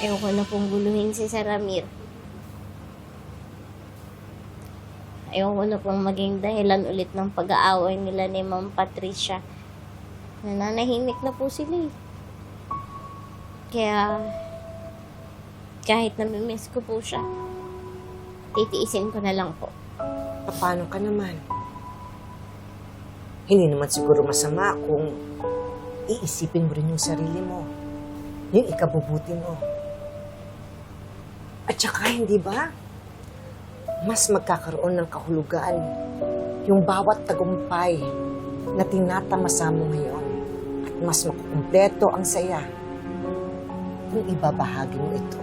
Ayoko na pong guluhin si Sir Ramir. Ayoko na pong maging dahilan ulit ng pag-aaway nila ni Ma'am Patricia. Nananahimik na po sila eh. Kaya, kahit namimiss ko po siya, titiisin ko na lang po. Paano ka naman? Hindi naman siguro masama kung iisipin mo rin yung sarili mo. Yung ikabubuti mo. At saka, hindi ba? Mas magkakaroon ng kahulugan yung bawat tagumpay na tinatamasa mo ngayon. At mas makukumpleto ang saya kung ibabahagi mo ito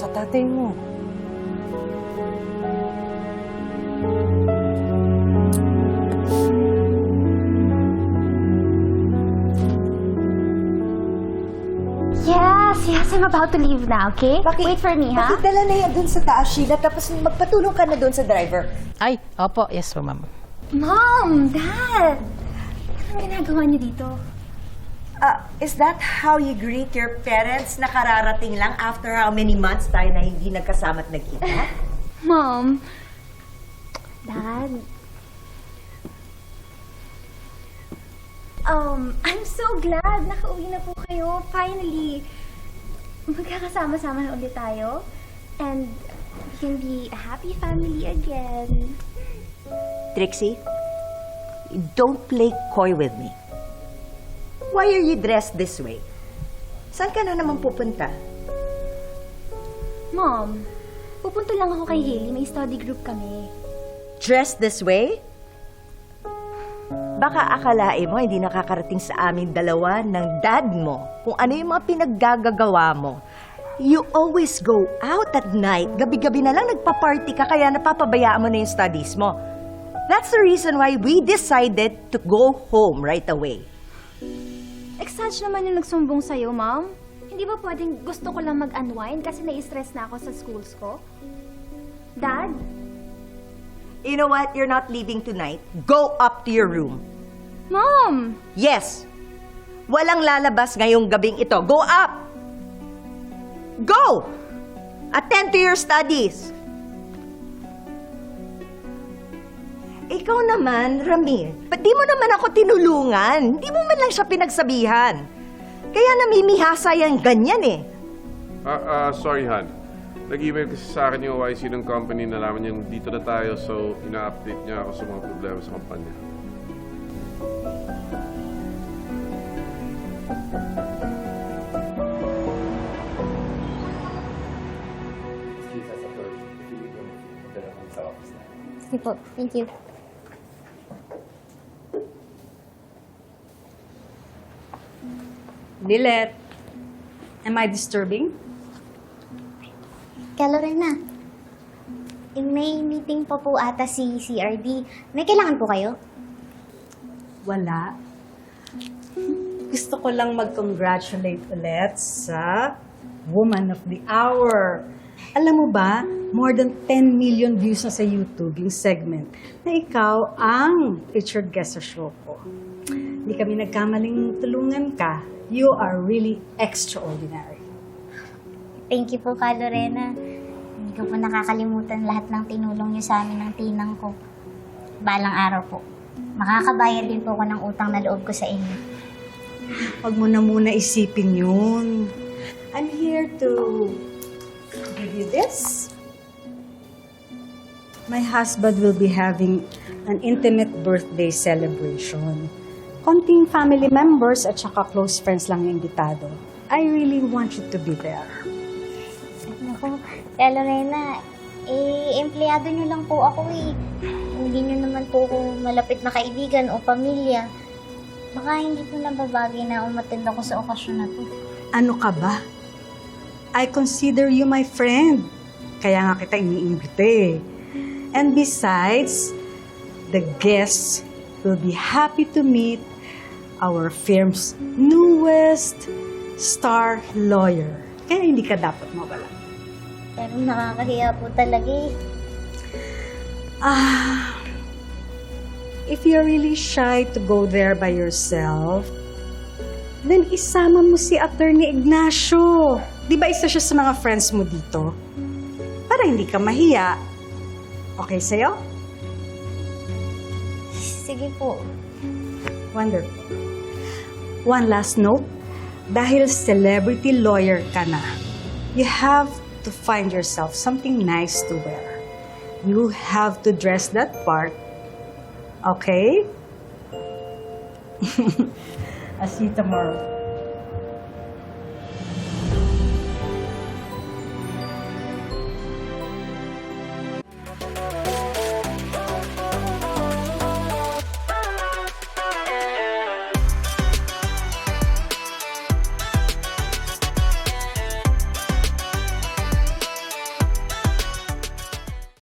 sa tatay mo. Yes, yes, I'm about to leave now, okay? Wait for me, ha? Bakit dala na yan dun sa taas, Sheila, tapos magpatulong ka na dun sa driver? Ay, opo. Yes po, ma'am. Mom, Dad! Anong ginagawa niyo dito? Ah, is that how you greet your parents na kararating lang after how many months tayo na hindi nagkasama at nagkita? Mom, Dad, Um, I'm so glad nakauwi na po kayo. Finally, magkakasama-sama na ulit tayo. And we can be a happy family again. Trixie, don't play coy with me. Why are you dressed this way? Saan ka na naman pupunta? Mom, pupunta lang ako kay Hailey. May study group kami. Dressed this way? Baka akalain mo hindi nakakarating sa amin dalawa ng dad mo kung ano yung mga pinaggagagawa mo. You always go out at night. Gabi-gabi na lang nagpa-party ka kaya napapabayaan mo na yung studies mo. That's the reason why we decided to go home right away. Exage naman yung nagsumbong sa'yo, Mom. Hindi ba pwedeng gusto ko lang mag-unwind kasi nai-stress na ako sa schools ko? Dad? You know what? You're not leaving tonight. Go up to your room. Mom! Yes. Walang lalabas ngayong gabing ito. Go up! Go! Attend to your studies. Ikaw naman, Ramil, ba't di mo naman ako tinulungan? Di mo man lang siya pinagsabihan. Kaya namimihasa yan ganyan eh. Ah, ah, sorry, Han. Nag-email kasi sa akin yung YC ng company, nalaman niyang dito na tayo, so ina-update niya ako sa mga problema sa kumpanya. Sige po, thank you. Lilet, am I disturbing? Lorena, eh, may meeting pa po ata si CRD. May kailangan po kayo? Wala. Gusto ko lang mag-congratulate ulit sa Woman of the Hour. Alam mo ba, more than 10 million views na sa YouTube yung segment na ikaw ang featured guest sa show ko. Hindi kami nagkamaling tulungan ka. You are really extraordinary. Thank you po, Ka Lorena. Ko po nakakalimutan lahat ng tinulong niyo sa amin ng tinang ko. Balang araw po. Makakabayad din po ako ng utang na loob ko sa inyo. Huwag mo na muna isipin yun. I'm here to give you this. My husband will be having an intimate birthday celebration. Konting family members at saka close friends lang yung imbitado. I really want you to be there. Naku, Kaya Lorena, eh, empleyado niyo lang po ako eh. Hindi niyo naman po ako malapit na kaibigan o pamilya. Baka hindi po nababagay na umatend ako sa okasyon na to. Ano ka ba? I consider you my friend. Kaya nga kita iniimbita eh. And besides, the guests will be happy to meet our firm's newest star lawyer. Kaya hindi ka dapat mawala. Pero nakakahiya po talaga eh. Ah, if you're really shy to go there by yourself, then isama mo si Attorney Ignacio. Di ba isa siya sa mga friends mo dito? Para hindi ka mahiya. Okay sa'yo? Sige po. Wonderful. One last note. Dahil celebrity lawyer ka na, you have to find yourself something nice to wear. You have to dress that part. Okay? I'll see you tomorrow.